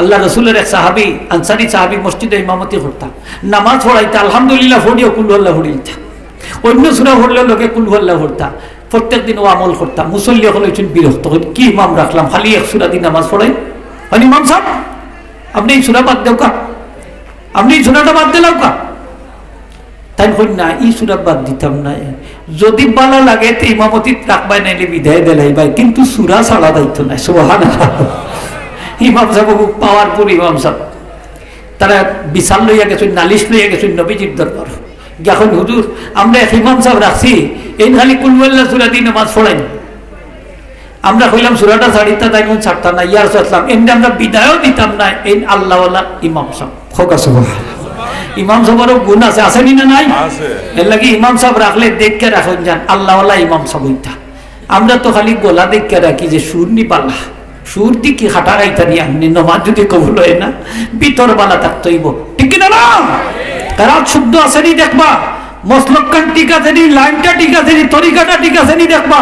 আল্লাহ রসুলের এক সাহাবি, আনসারি সাহাবি মসজিদে ইমামতি করতাম। নামাজ পড়াইতে আলহামদুলিল্লাহ ফড়িও কুল্লু আল্লাহ ফড়িলতা অন্য সুরা ফড়লেও লোকে কুল্লু আল্লাহ ফড়তাম প্রত্যেক দিন ও আমল করতাম। মুসল্লি হলে বিরক্ত হই কি ইমাম রাখলাম? খালি এক সুরা দিন নামাজ পড়াই? হয় ইমাম সাহেব? আপনি এই সুরা বাদ দেও কা আপনি এই সুরাটা বাদ দিলাম কা? তাই কই না ই সুরা বাদ দিতাম না। যদি ভালো লাগে তো ইমামতি রাখবাই, নাইলে বিদায় দেলাই ভাই কিন্তু সুরা ছাড়া দায়িত্ব নাই। সোহান ইমাম সাহেব খুব পাওয়ারফুল ইমাম সাহেব। তারা বিশাল লইয়া গেছেন নালিশ লইয়া গেছেন নবীজির দরবার। এখন হুজুর আমরা এক ইমাম সাহেব রাখছি এই খালি কুলওয়াল্লা সুরা দিয়ে নামাজ পড়াই আমরা কইলাম সুরাটা ছাড়িতা তাই কোন ছাড়তাম না ইয়ার ছাড়তাম। এমনি আমরা বিদায়ও দিতাম না এই আল্লাহওয়ালা ইমাম সাহেব। হোক আছে ইমাম সাহেবেরও গুণ আছে আসেনি না নাই? আছে। এর লাগি ইমাম সাহেব রাখলে দেখকে রাখুন যান আল্লাহওয়ালা ইমাম সাহেব হইতা আমরা তো খালি গোলা দেখকে রাখি যে সুর নি পাল্লা। সুর দি কি হাঁটা নিয়ে আপনি নমাজ যদি কবুল হয় না, ভিতর বালা থাকতেইব ঠিক না না? কারণ শুদ্ধ আসেনি দেখবা ঠিক আছে নি দেখবা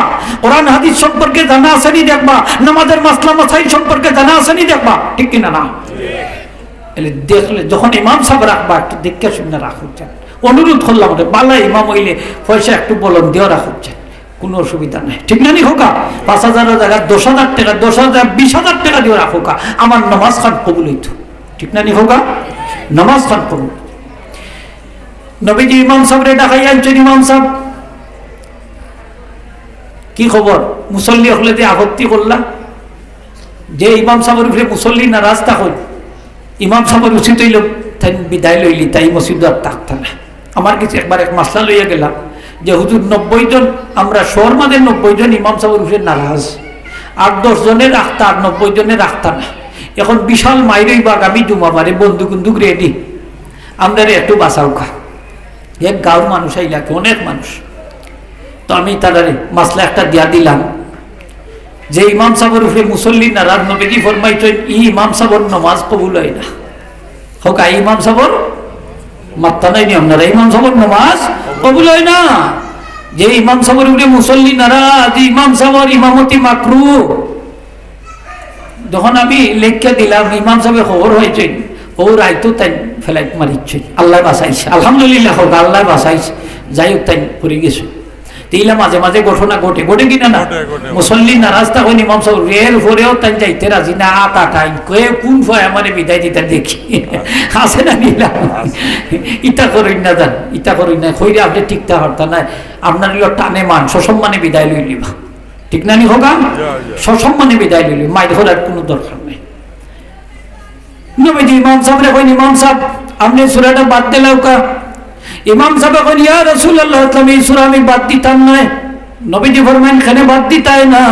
হাদিস সম্পর্কে জানা দেখবা, নামাজের সম্পর্কে জানা দেখবা, ঠিক না? যখন রাখবা, একটু দেখে অনুরোধ করলাম বালা ইমাম হইলে পয়সা একটু বলন, দিয়েও রাখুচ্ছেন কোনো অসুবিধা নাই। ঠিক না নি হোকা পাঁচ হাজারের জায়গায় দশ হাজার টাকা, দশ হাজার, বিশ হাজার টাকা দিয়ে রাখোকা আমার নমাজ খান কবুল হইতো। ঠিক না নি হোকা নমাজ খান কবুল। নবীজি ইমাম সাহেব রে ডাকাই আনছেন, ইমাম সাহেব। কি খবর? মুসল্লি হলে যে আপত্তি করলাম। যে ইমাম সাহেবের উপরে মুসল্লি নারাজ থাকুন ইমাম সাহেবের উচিত হইল তাই বিদায় লইলি, তাই মসজিদ আর থাকত না। আমার কাছে একবার এক মাসলা লইয়া গেলাম। যে হুজুর নব্বই জন, আমরা শহর মাদের নব্বই জন, ইমাম সাহেবের উপরে নারাজ। আট দশ জনের রাখতা নব্বই জনের রাখতা না। এখন বিশাল মাইরই বাগ আমি জুমাবারে বন্দুক বন্দুক রেডি আমরা একটু বাঁচাও খা এক গাঁর মানুষ আইলাকে অনেক মানুষ। তো আমি তারারে মাসলা একটা দিয়া দিলাম। যে ইমাম সাহেবের উপরে মুসল্লি নারাজ, নবীজি ফরমাইছেন, ই ইমাম সাহেবের নমাজ কবুল হয় না। হোক ইমাম সাহেবের মাত্তা নাই নিয়ম। না ইমাম সাহেবের নমাজ কবুল হয় না। যে ইমাম সাহেবের উপরে মুসল্লি নারাজ, ইমাম সাহেবের ইমামতি মাকরু। যখন আমি লেখকে দিলাম, ইমাম সাহেব খবর হয়েছেন ও রায়তো তাই ফ্লাইট মারিচ্ছে। আল্লাহ বাসাইছে আলহামদুলিল্লাহ হোক আল্লাহ বাসাইছে যাই হোক তাই পড়ে গেছে। তিলা মাঝে মাঝে ঘটনা ঘটে ঘটে কিনা না। মুসল্লি নারাজ তখন ইমাম সাহেব রেল ফোরেও তাই যাইতে রাজি না আটা টাইম কে কোন ফয় আমার বিদায় দিতে দেখি? আছে না নিলাম ইটা করিন না জান ইটা করিন না। খৈরে আপনি ঠিকটা হরতা না আপনার টানে মান সসম্মানে বিদায় লই লিবা ঠিক না নি হোকা। সসম্মানে বিদায় লইলি মাইর ধরার কোনো দরকার নেই। নবীজি ইমাম সাহেব রে ইমাম সাহেব আপনি সূরাটা বাদ দিলাও কা। ইমাম সাহেব কইন ইয়া রাসূলুল্লাহ তুমি সূরা আমি বাদ দিতাম না। নবীজি ফরমান খানে বাদ দিতাই না?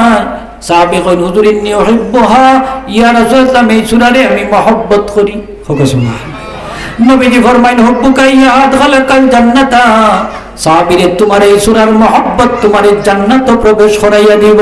সাহাবী কইন হুজুর ইন্নী উহিব্বুহা ইয়া রাসূলুল্লাহ এই সূরারে আমি মহব্বত করি। হোকা সুবহানাল্লাহ নবীজি ফরমাইন হুব্বুকা ইয়া আদখালাকাল জান্নাতা সাহাবীরে তোমার এই সূরার মহব্বত তোমার জান্নাত প্রবেশ করাইয়া দিব।